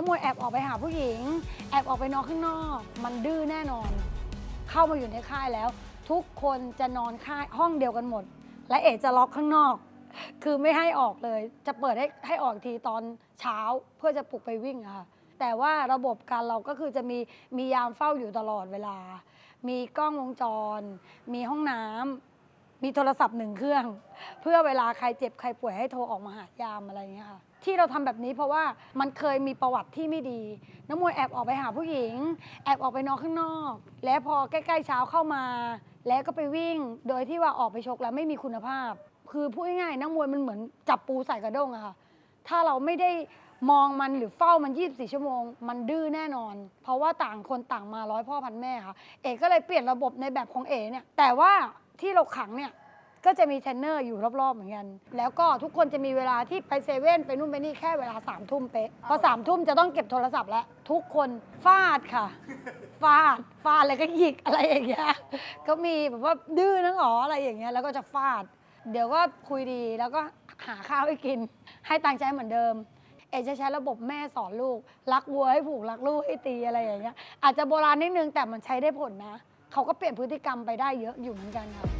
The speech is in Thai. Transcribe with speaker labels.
Speaker 1: น้ำมวยแอบออกไปหาผู้หญิง แอบออกไปนอนข้างนอก มันดื้อแน่นอน เข้ามาอยู่ในค่ายแล้ว ทุกคนจะนอนค่ายห้องเดียวกันหมด และเอ๋จะล็อกข้างนอก คือไม่ให้ออกเลย จะเปิดให้ให้ออกอีกทีตอนเช้าเพื่อจะปลุกไปวิ่งอะค่ะแต่ว่าระบบการเราก็คือจะมีมียามเฝ้าอยู่ตลอดเวลา มีกล้องวงจร มีห้องน้ำ มีโทรศัพท์หนึ่งเครื่อง เพื่อเวลาใครเจ็บใครป่วยให้โทรออกมาหายามอะไรอย่างเงี้ยค่ะ ที่เราทำแบบนี้เพราะว่ามันเคยมีประวัติที่ไม่ดีน้ำมวยแอบออกไปหาผู้หญิง แอบออกไปนอนข้างนอก แล้วพอใกล้ๆเช้าเข้ามา แล้วก็ไปวิ่ง โดยที่ว่าออกไปชกแล้วไม่มีคุณภาพ คือพูดง่ายๆนักมวยมันเหมือนจับปูใส่กระด้งอะค่ะ ถ้าเราไม่ได้มองมันหรือเฝ้ามัน 24 ชั่วโมง มันดื้อแน่นอน เพราะว่าต่างคนต่างมาร้อยพ่อพันแม่ค่ะ เอกก็เลยเปลี่ยนระบบในแบบของเอเนี่ย แต่ว่า ที่เราขังเนี่ยก็จะมีเทรนเนอร์อยู่รอบๆเหมือนกัน แล้วก็ทุกคนจะมีเวลาที่ไปเซเว่นไปนู่นไปนี่แค่เวลาสามทุ่มเป๊ะพอสามทุ่มจะต้องเก็บโทรศัพท์แล้ว ทุกคนฟาดค่ะ ฟาด ฟาดแล้วก็หยิกอะไรอย่างเงี้ย ก็มีแบบว่าดื้อนังอ๋ออะไรอย่างเงี้ย แล้วก็จะฟาด เดี๋ยวก็คุยดีแล้วก็หาข้าวให้กิน ให้ตังค์ใช้เหมือนเดิม เอกจะใช้ระบบแม่สอนลูก รักวัวให้ผูกรักลูกให้ตีอะไรอย่างเงี้ย อาจจะโบราณนิดนึงแต่มันใช้ได้ผลนะ เขาก็เปลี่ยนพฤติกรรมไปได้เยอะอยู่เหมือนกันค่ะ